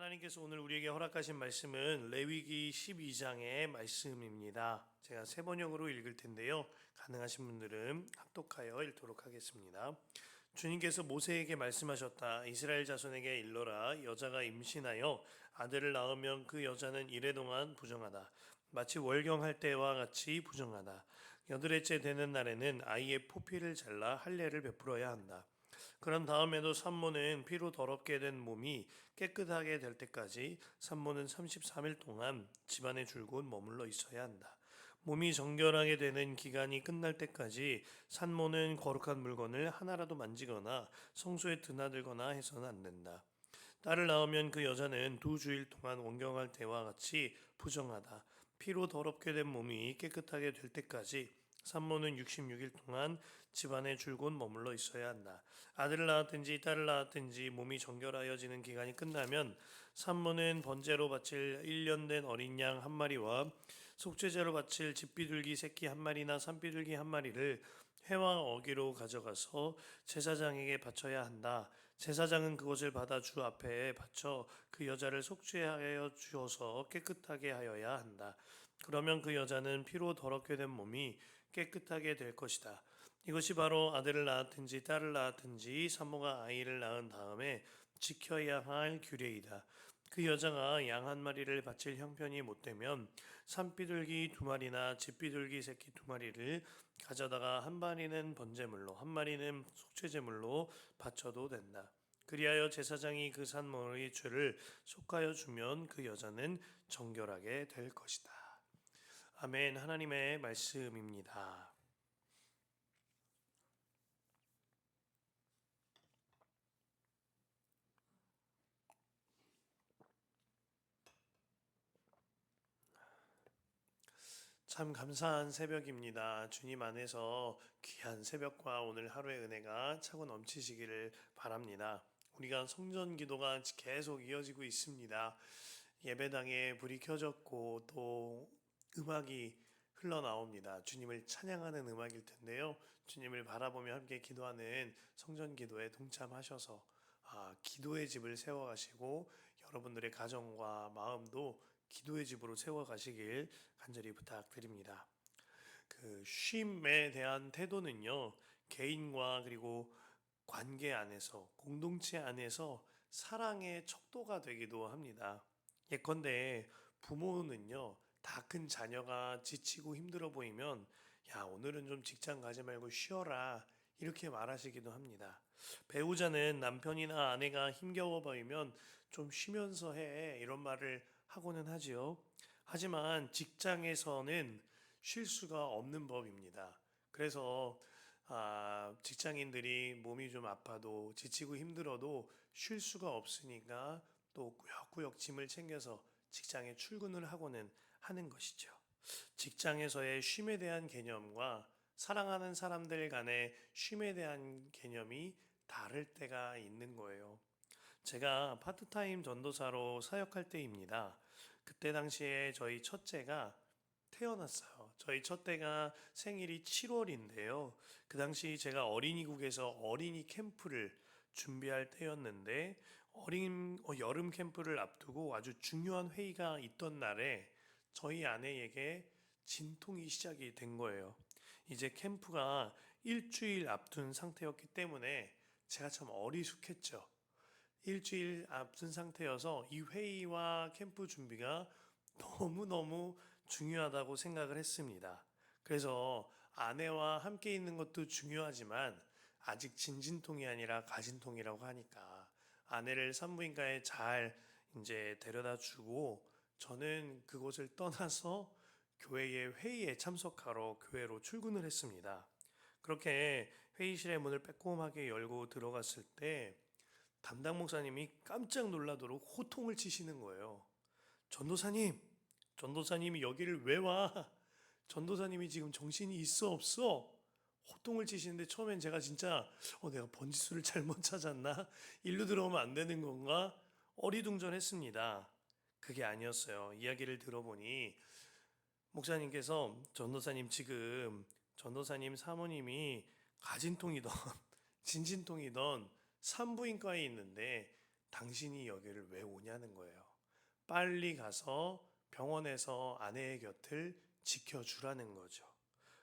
하나님께서 오늘 우리에게 허락하신 말씀은 레위기 12장의 말씀입니다. 제가 세 번역으로 읽을 텐데요. 가능하신 분들은 합독하여 읽도록 하겠습니다. 주님께서 모세에게 말씀하셨다. 이스라엘 자손에게 일러라. 여자가 임신하여 아들을 낳으면 그 여자는 이래 동안 부정하다. 마치 월경할 때와 같이 부정하다. 여드레째 되는 날에는 아이의 포피를 잘라 할례를 베풀어야 한다. 그런 다음에도 산모는 피로 더럽게 된 몸이 깨끗하게 될 때까지 산모는 33일 동안 집안에 줄곧 머물러 있어야 한다. 몸이 정결하게 되는 기간이 끝날 때까지 산모는 거룩한 물건을 하나라도 만지거나 성소에 드나들거나 해서는 안 된다. 딸을 낳으면 그 여자는 두 주일 동안 원경할 때와 같이 부정하다. 피로 더럽게 된 몸이 깨끗하게 될 때까지 산모는 66일 동안 집안에 줄곧 머물러 있어야 한다. 아들을 낳았든지 딸을 낳았든지 몸이 정결하여지는 기간이 끝나면 산모는 번제로 바칠 1년 된 어린 양 한 마리와 속죄제로 바칠 집비둘기 새끼 한 마리나 산비둘기 한 마리를 해와 어기로 가져가서 제사장에게 바쳐야 한다. 제사장은 그것을 받아 주 앞에 바쳐 그 여자를 속죄하여 주어서 깨끗하게 하여야 한다. 그러면 그 여자는 피로 더럽게 된 몸이 깨끗하게 될 것이다. 이것이 바로 아들을 낳았든지 딸을 낳았든지 산모가 아이를 낳은 다음에 지켜야 할 규례이다. 그 여자가 양 한 마리를 바칠 형편이 못 되면 산비둘기 두 마리나 집비둘기 새끼 두 마리를 가져다가 한 마리는 번제물로 한 마리는 속죄제물로 바쳐도 된다. 그리하여 제사장이 그 산모의 죄를 속하여 주면 그 여자는 정결하게 될 것이다. 아멘. 하나님의 말씀입니다. 참 감사한 새벽입니다. 주님 안에서 귀한 새벽과 오늘 하루의 은혜가 차고 넘치시기를 바랍니다. 우리가 성전 기도가 계속 이어지고 있습니다. 예배당에 불이 켜졌고 또 음악이 흘러나옵니다. 주님을 찬양하는 음악일 텐데요. 주님을 바라보며 함께 기도하는 성전 기도에 동참하셔서 아, 기도의 집을 세워가시고 여러분들의 가정과 마음도 기도의 집으로 세워가시길 간절히 부탁드립니다. 그 쉼에 대한 태도는요, 개인과 그리고 관계 안에서, 공동체 안에서 사랑의 척도가 되기도 합니다. 예컨대 부모는요, 다 큰 자녀가 지치고 힘들어 보이면, 야, 오늘은 좀 직장 가지 말고 쉬어라. 이렇게 말하시기도 합니다. 배우자는 남편이나 아내가 힘겨워 보이면 좀 쉬면서 해. 이런 말을 하고는 하지요. 하지만 직장에서는 쉴 수가 없는 법입니다. 그래서 아, 직장인들이 몸이 좀 아파도 지치고 힘들어도 쉴 수가 없으니까 또 꾸역꾸역 짐을 챙겨서 직장에 출근을 하고는 하는 것이죠. 직장에서의 쉼에 대한 개념과 사랑하는 사람들 간의 쉼에 대한 개념이 다를 때가 있는 거예요. 제가 파트타임 전도사로 사역할 때입니다. 그때 당시에 저희 첫째가 태어났어요. 저희 첫째가 생일이 7월인데요. 그 당시 제가 어린이국에서 어린이 캠프를 준비할 때였는데 어린 어, 여름 캠프를 앞두고 아주 중요한 회의가 있던 날에 저희 아내에게 진통이 시작이 된 거예요. 이제 캠프가 일주일 앞둔 상태였기 때문에 제가 참 어리숙했죠. 일주일 앞둔 상태여서 이 회의와 캠프 준비가 너무너무 중요하다고 생각을 했습니다. 그래서 아내와 함께 있는 것도 중요하지만 아직 진진통이 아니라 가진통이라고 하니까 아내를 산부인과에 잘 이제 데려다 주고 저는 그곳을 떠나서 교회의 회의에 참석하러 교회로 출근을 했습니다. 그렇게 회의실의 문을 빼꼼하게 열고 들어갔을 때 담당 목사님이 깜짝 놀라도록 호통을 치시는 거예요. 전도사님, 전도사님이 여기를 왜 와? 전도사님이 지금 정신이 있어 없어? 호통을 치시는데 처음엔 제가 진짜 어 내가 번지수를 잘못 찾았나? 일로 들어오면 안 되는 건가? 어리둥절했습니다. 그게 아니었어요. 이야기를 들어보니 목사님께서 전도사님 지금 전도사님 사모님이 가진통이던 진진통이던 산부인과에 있는데 당신이 여기를 왜 오냐는 거예요. 빨리 가서 병원에서 아내의 곁을 지켜주라는 거죠.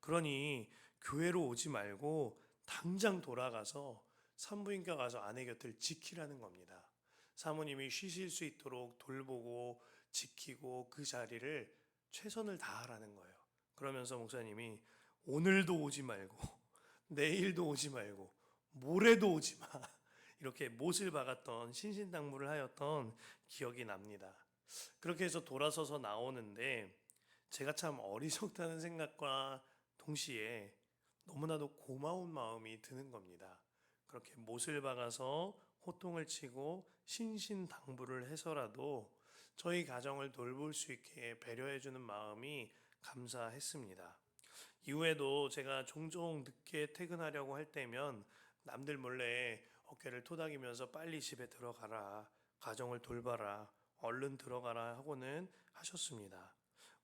그러니 교회로 오지 말고 당장 돌아가서 산부인과 가서 아내 곁을 지키라는 겁니다. 사모님이 쉬실 수 있도록 돌보고 지키고 그 자리를 최선을 다하라는 거예요. 그러면서 목사님이 오늘도 오지 말고 내일도 오지 말고 모레도 오지 마. 이렇게 못을 박았던 신신당부를 하였던 기억이 납니다. 그렇게 해서 돌아서서 나오는데 제가 참 어리석다는 생각과 동시에 너무나도 고마운 마음이 드는 겁니다. 그렇게 못을 박아서 호통을 치고 신신당부를 해서라도 저희 가정을 돌볼 수 있게 배려해주는 마음이 감사했습니다. 이후에도 제가 종종 늦게 퇴근하려고 할 때면 남들 몰래 어깨를 토닥이면서 빨리 집에 들어가라, 가정을 돌봐라, 얼른 들어가라 하고는 하셨습니다.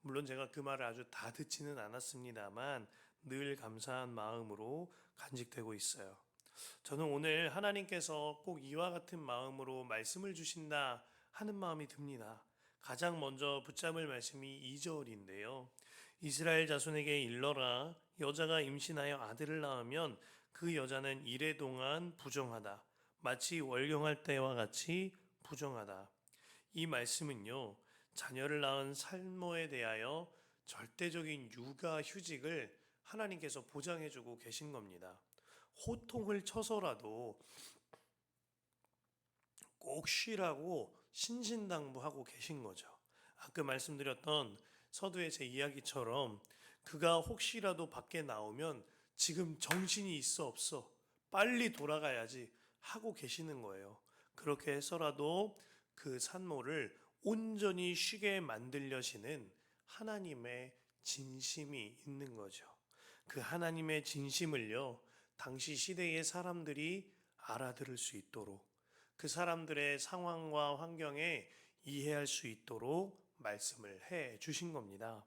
물론 제가 그 말을 아주 다 듣지는 않았습니다만 늘 감사한 마음으로 간직되고 있어요. 저는 오늘 하나님께서 꼭 이와 같은 마음으로 말씀을 주신다 하는 마음이 듭니다. 가장 먼저 붙잡을 말씀이 2절인데요. 이스라엘 자손에게 일러라 여자가 임신하여 아들을 낳으면 그 여자는 이래 동안 부정하다. 마치 월경할 때와 같이 부정하다. 이 말씀은요. 자녀를 낳은 살모에 대하여 절대적인 육아 휴직을 하나님께서 보장해 주고 계신 겁니다. 호통을 쳐서라도 꼭 쉬라고 신신당부하고 계신 거죠. 아까 말씀드렸던 서두의 제 이야기처럼 그가 혹시라도 밖에 나오면 지금 정신이 있어 없어 빨리 돌아가야지 하고 계시는 거예요. 그렇게 해서라도 그 산모를 온전히 쉬게 만들려시는 하나님의 진심이 있는 거죠. 그 하나님의 진심을요, 당시 시대의 사람들이 알아들을 수 있도록 그 사람들의 상황과 환경에 이해할 수 있도록 말씀을 해 주신 겁니다.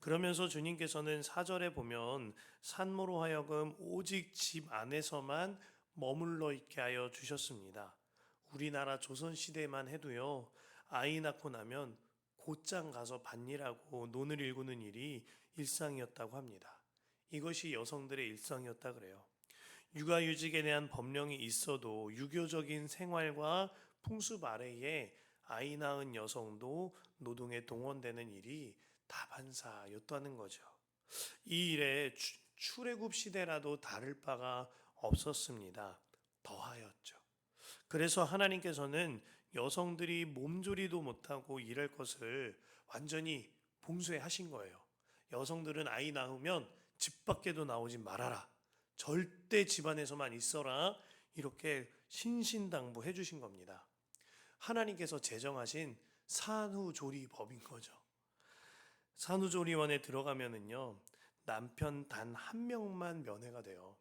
그러면서 주님께서는 사절에 보면 산모로 하여금 오직 집 안에서만 머물러 있게 하여 주셨습니다. 우리나라 조선 시대만 해도요. 아이 낳고 나면 곧장 가서 밭일하고 논을 일구는 일이 일상이었다고 합니다. 이것이 여성들의 일상이었다 그래요. 육아휴직에 대한 법령이 있어도 유교적인 생활과 풍습 아래에 아이 낳은 여성도 노동에 동원되는 일이 다반사였다는 거죠. 이 일에 추- 출애굽 시대라도 다를 바가 없었습니다. 더하였죠. 그래서 하나님께서는 여성들이 몸조리도 못하고 일할 것을 완전히 봉쇄하신 거예요. 여성들은 아이 낳으면 집 밖에도 나오지 말아라. 절대 집안에서만 있어라. 이렇게 신신당부 해 주신 겁니다. 하나님께서 제정하신 산후조리법인 거죠. 산후조리원에 들어가면은요, 남편 단 한 명만 면회가 돼요.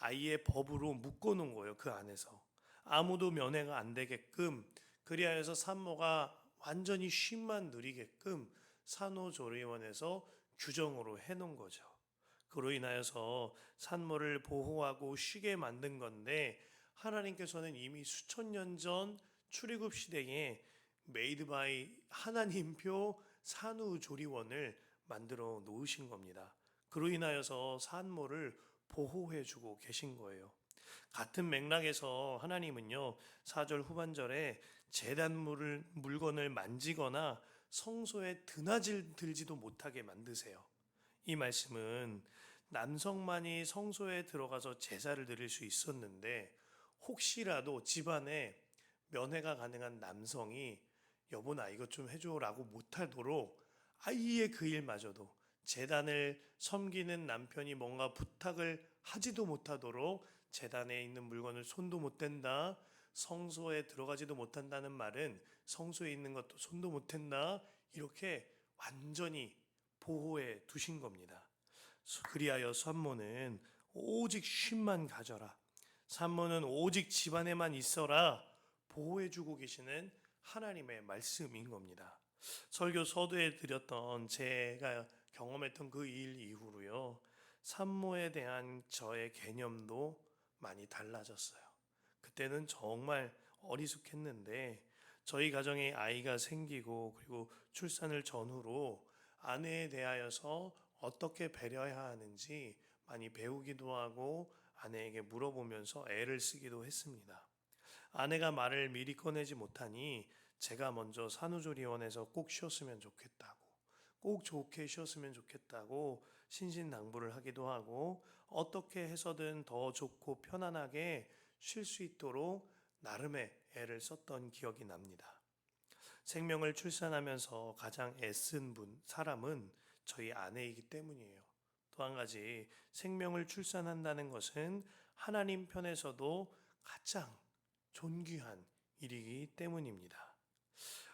아이의 법으로 묶어놓은 거예요, 그 안에서. 아무도 면회가 안 되게끔, 그리하여서 산모가 완전히 쉼만 누리게끔 산후조리원에서 규정으로 해놓은 거죠. 그로 인하여서 산모를 보호하고 쉬게 만든 건데, 하나님께서는 이미 수천 년 전 출애굽 시대에 메이드 바이 하나님표 산후조리원을 만들어 놓으신 겁니다. 그로 인하여서 산모를 보호해 주고 계신 거예요. 같은 맥락에서 하나님은요, 4절 후반절에 재단물을 물건을 만지거나 성소에 드나질 들지도 못하게 만드세요. 이 말씀은 남성만이 성소에 들어가서 제사를 드릴 수 있었는데 혹시라도 집안에 면회가 가능한 남성이 여보 나 이것 좀 해줘라고 못하도록 아예 그 일마저도 재단을 섬기는 남편이 뭔가 부탁을 하지도 못하도록 재단에 있는 물건을 손도 못 댄다. 성소에 들어가지도 못한다는 말은 성소에 있는 것도 손도 못 댄다. 이렇게 완전히 보호해 두신 겁니다. 그리하여 산모는 오직 쉼만 가져라. 산모는 오직 집안에만 있어라. 보호해주고 계시는 하나님의 말씀인 겁니다. 설교 서두에 드렸던 제가 경험했던 그 일 이후로요. 산모에 대한 저의 개념도 많이 달라졌어요. 그때는 정말 어리숙했는데 저희 가정에 아이가 생기고 그리고 출산을 전후로 아내에 대하여서 어떻게 배려해야 하는지 많이 배우기도 하고 아내에게 물어보면서 애를 쓰기도 했습니다. 아내가 말을 미리 꺼내지 못하니 제가 먼저 산후조리원에서 꼭 쉬었으면 좋겠다고, 꼭 좋게 쉬었으면 좋겠다고 신신당부를 하기도 하고 어떻게 해서든 더 좋고 편안하게 쉴 수 있도록 나름의 애를 썼던 기억이 납니다. 생명을 출산하면서 가장 애쓴 분, 사람은 저희 아내이기 때문이에요. 또 한 가지, 생명을 출산한다는 것은 하나님 편에서도 가장 존귀한 일이기 때문입니다.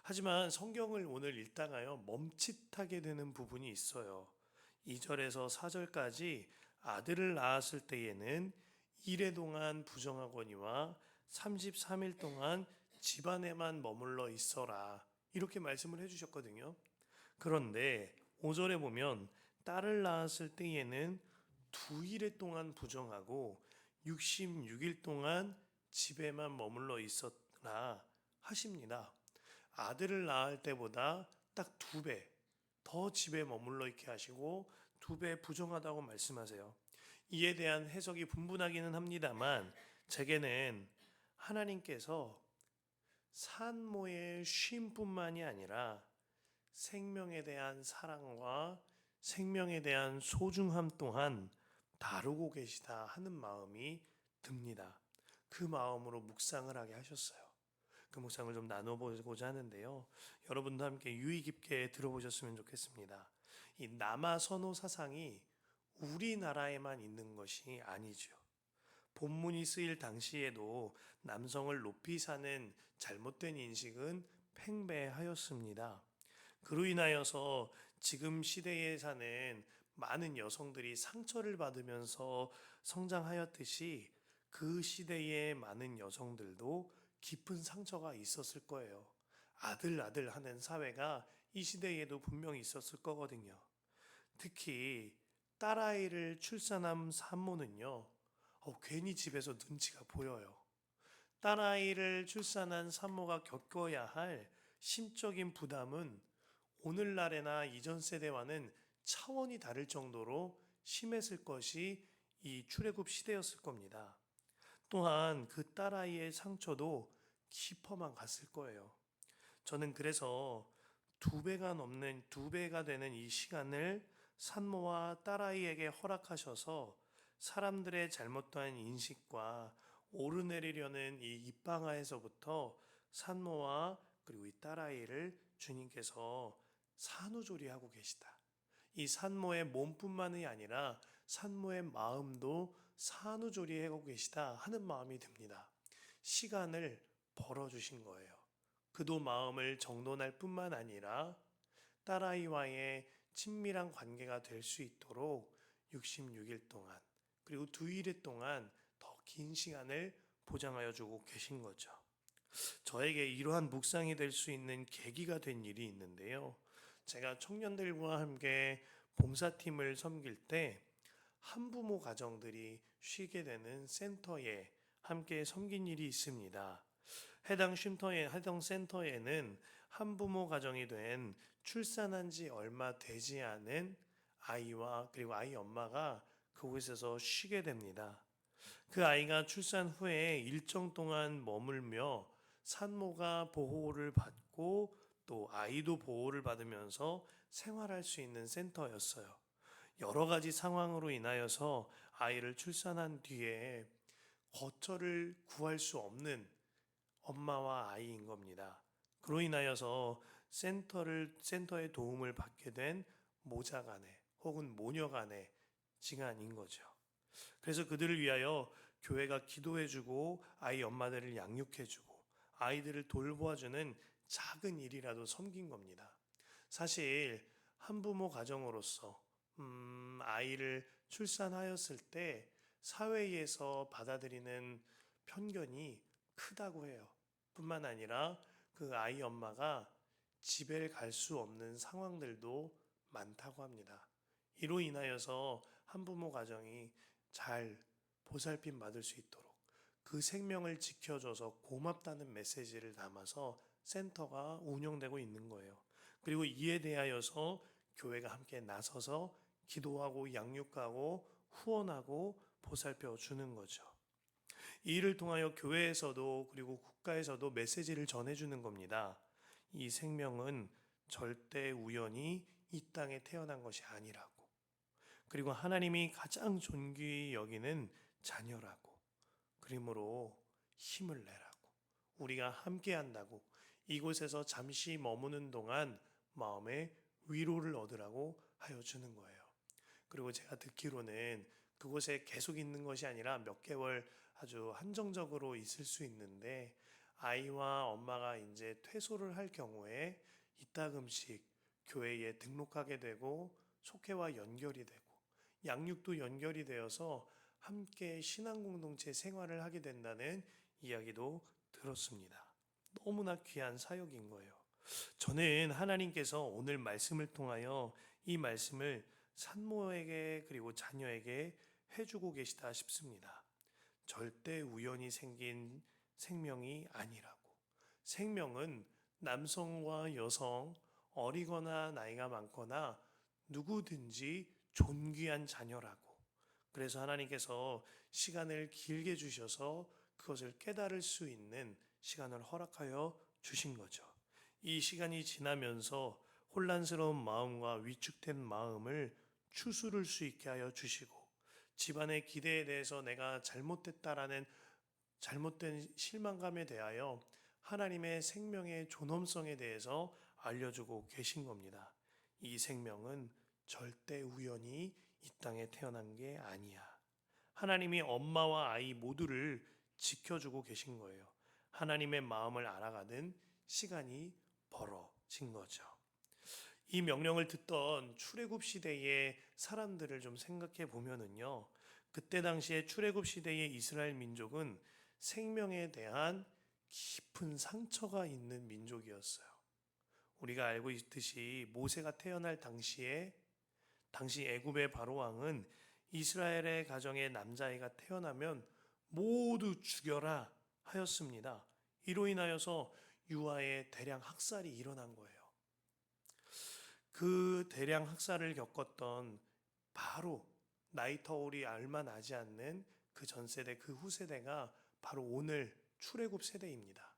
하지만 성경을 오늘 읽다가요, 멈칫하게 되는 부분이 있어요. 2절에서 4절까지 아들을 낳았을 때에는 이래 동안 부정하거니와 33일 동안 집안에만 머물러 있어라. 이렇게 말씀을 해주셨거든요. 그런데 5절에 보면 딸을 낳았을 때에는 두 일에 동안 부정하고 66일 동안 집에만 머물러 있었라 하십니다. 아들을 낳을 때보다 딱 두 배 더 집에 머물러 있게 하시고 두 배 부정하다고 말씀하세요. 이에 대한 해석이 분분하기는 합니다만 제게는 하나님께서 산모의 쉼뿐만이 아니라 생명에 대한 사랑과 생명에 대한 소중함 또한 다루고 계시다 하는 마음이 듭니다. 그 마음으로 묵상을 하게 하셨어요. 그 묵상을 좀 나눠보고자 하는데요. 여러분도 함께 유의 깊게 들어보셨으면 좋겠습니다. 이 남아 선호 사상이 우리나라에만 있는 것이 아니죠. 본문이 쓰일 당시에도 남성을 높이 사는 잘못된 인식은 팽배하였습니다. 그로 인하여서 지금 시대에 사는 많은 여성들이 상처를 받으면서 성장하였듯이 그 시대의 많은 여성들도 깊은 상처가 있었을 거예요. 아들 아들 하는 사회가 이 시대에도 분명히 있었을 거거든요. 특히 딸아이를 출산한 산모는요. 어, 괜히 집에서 눈치가 보여요. 딸아이를 출산한 산모가 겪어야 할 심적인 부담은 오늘날에나 이전 세대와는 차원이 다를 정도로 심했을 것이 이 출애굽 시대였을 겁니다. 또한 그 딸아이의 상처도 깊어만 갔을 거예요. 저는 그래서 두 배가 넘는 두 배가 되는 이 시간을 산모와 딸아이에게 허락하셔서 사람들의 잘못된 인식과 오르내리려는 이 입방아에서부터 산모와 그리고 이 딸아이를 주님께서 산후조리하고 계시다. 이 산모의 몸뿐만이 아니라 산모의 마음도 산후조리하고 계시다 하는 마음이 듭니다. 시간을 벌어주신 거예요. 그도 마음을 정돈할 뿐만 아니라 딸아이와의 친밀한 관계가 될 수 있도록 66일 동안 그리고 두일 동안 더 긴 시간을 보장하여 주고 계신 거죠. 저에게 이러한 묵상이 될 수 있는 계기가 된 일이 있는데요. 제가 청년들과 함께 봉사팀을 섬길 때 한부모 가정들이 쉬게 되는 센터에 함께 섬긴 일이 있습니다. 해당 쉼터에 해당 센터에는 한부모 가정이 된 출산한 지 얼마 되지 않은 아이와 그리고 아이 엄마가 그곳에서 쉬게 됩니다. 그 아이가 출산 후에 일정 동안 머물며 산모가 보호를 받고 또 아이도 보호를 받으면서 생활할 수 있는 센터였어요. 여러 가지 상황으로 인하여서 아이를 출산한 뒤에 거처를 구할 수 없는 엄마와 아이인 겁니다. 그로 인하여서 센터를 센터의 도움을 받게 된 모자간에 혹은 모녀간의 징한인 거죠. 그래서 그들을 위하여 교회가 기도해주고 아이 엄마들을 양육해주고 아이들을 돌보아주는 작은 일이라도 섬긴 겁니다. 사실 한부모 가정으로서 음, 아이를 출산하였을 때 사회에서 받아들이는 편견이 크다고 해요. 뿐만 아니라 그 아이 엄마가 집에 갈 수 없는 상황들도 많다고 합니다. 이로 인하여서 한부모 가정이 잘 보살핌 받을 수 있도록 그 생명을 지켜줘서 고맙다는 메시지를 담아서 센터가 운영되고 있는 거예요. 그리고 이에 대하여서 교회가 함께 나서서 기도하고 양육하고 후원하고 보살펴 주는 거죠. 이 일을 통하여 교회에서도 그리고 국가에서도 메시지를 전해주는 겁니다. 이 생명은 절대 우연히 이 땅에 태어난 것이 아니라고. 그리고 하나님이 가장 존귀히 여기는 자녀라고. 그러므로 힘을 내라고. 우리가 함께 한다고. 이곳에서 잠시 머무는 동안 마음의 위로를 얻으라고 하여 주는 거예요. 그리고 제가 듣기로는 그곳에 계속 있는 것이 아니라 몇 개월 아주 한정적으로 있을 수 있는데 아이와 엄마가 이제 퇴소를 할 경우에 이따금씩 교회에 등록하게 되고 속회와 연결이 되고 양육도 연결이 되어서 함께 신앙 공동체 생활을 하게 된다는 이야기도 들었습니다. 너무나 귀한 사역인 거예요. 저는 하나님께서 오늘 말씀을 통하여 이 말씀을 산모에게 그리고 자녀에게 해주고 계시다 싶습니다. 절대 우연히 생긴 생명이 아니라고. 생명은 남성과 여성, 어리거나 나이가 많거나 누구든지 존귀한 자녀라고. 그래서 하나님께서 시간을 길게 주셔서 그것을 깨달을 수 있는 시간을 허락하여 주신 거죠. 이 시간이 지나면서 혼란스러운 마음과 위축된 마음을 추스를 수 있게 하여 주시고 집안의 기대에 대해서 내가 잘못됐다라는 잘못된 실망감에 대하여 하나님의 생명의 존엄성에 대해서 알려주고 계신 겁니다. 이 생명은 절대 우연히 이 땅에 태어난 게 아니야. 하나님이 엄마와 아이 모두를 지켜주고 계신 거예요. 하나님의 마음을 알아가는 시간이 벌어진 거죠. 이 명령을 듣던 출애굽 시대의 사람들을 좀 생각해 보면은요. 그때 당시에 출애굽 시대의 이스라엘 민족은 생명에 대한 깊은 상처가 있는 민족이었어요. 우리가 알고 있듯이 모세가 태어날 당시에 당시 애굽의 바로 왕은 이스라엘의 가정에 남자아이가 태어나면 모두 죽여라 하였습니다. 이로 인하여서 유아의 대량 학살이 일어난 거예요. 그 대량 학살을 겪었던 바로 나이 터울이 얼마 나지 않는 그 전 세대 그 후세대가 바로 오늘 출애굽 세대입니다.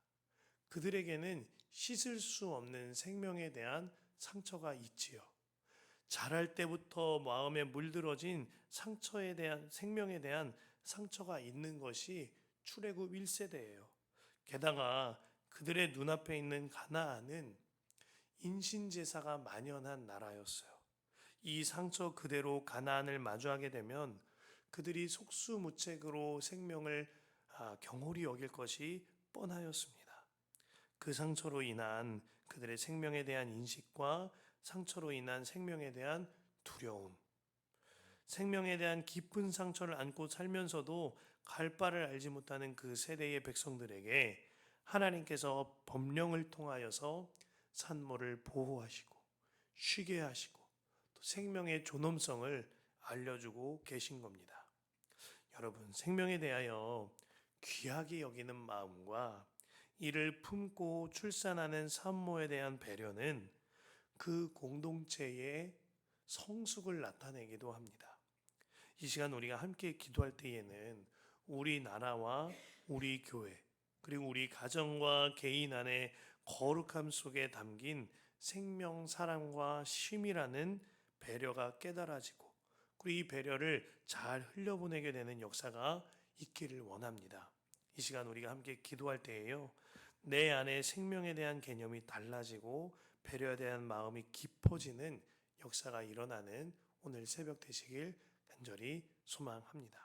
그들에게는 씻을 수 없는 생명에 대한 상처가 있지요. 자랄 때부터 마음에 물들어진 상처에 대한 생명에 대한 상처가 있는 것이 출애굽 1세대예요. 게다가 그들의 눈앞에 있는 가나안은 인신 제사가 만연한 나라였어요. 이 상처 그대로 가나안을 마주하게 되면 그들이 속수무책으로 생명을 아, 경홀히 여길 것이 뻔하였습니다. 그 상처로 인한 그들의 생명에 대한 인식과 상처로 인한 생명에 대한 두려움, 생명에 대한 깊은 상처를 안고 살면서도 갈 바를 알지 못하는 그 세대의 백성들에게 하나님께서 법령을 통하여서 산모를 보호하시고 쉬게 하시고 또 생명의 존엄성을 알려주고 계신 겁니다. 여러분, 생명에 대하여 귀하게 여기는 마음과 이를 품고 출산하는 산모에 대한 배려는 그 공동체의 성숙을 나타내기도 합니다. 이 시간 우리가 함께 기도할 때에는 우리 나라와 우리 교회 그리고 우리 가정과 개인 안에 거룩함 속에 담긴 생명 사랑과 쉼이라는 배려가 깨달아지고 그리고 이 배려를 잘 흘려보내게 되는 역사가 있기를 원합니다. 이 시간 우리가 함께 기도할 때에요. 내 안에 생명에 대한 개념이 달라지고 배려에 대한 마음이 깊어지는 역사가 일어나는 오늘 새벽 되시길 간절히 소망합니다.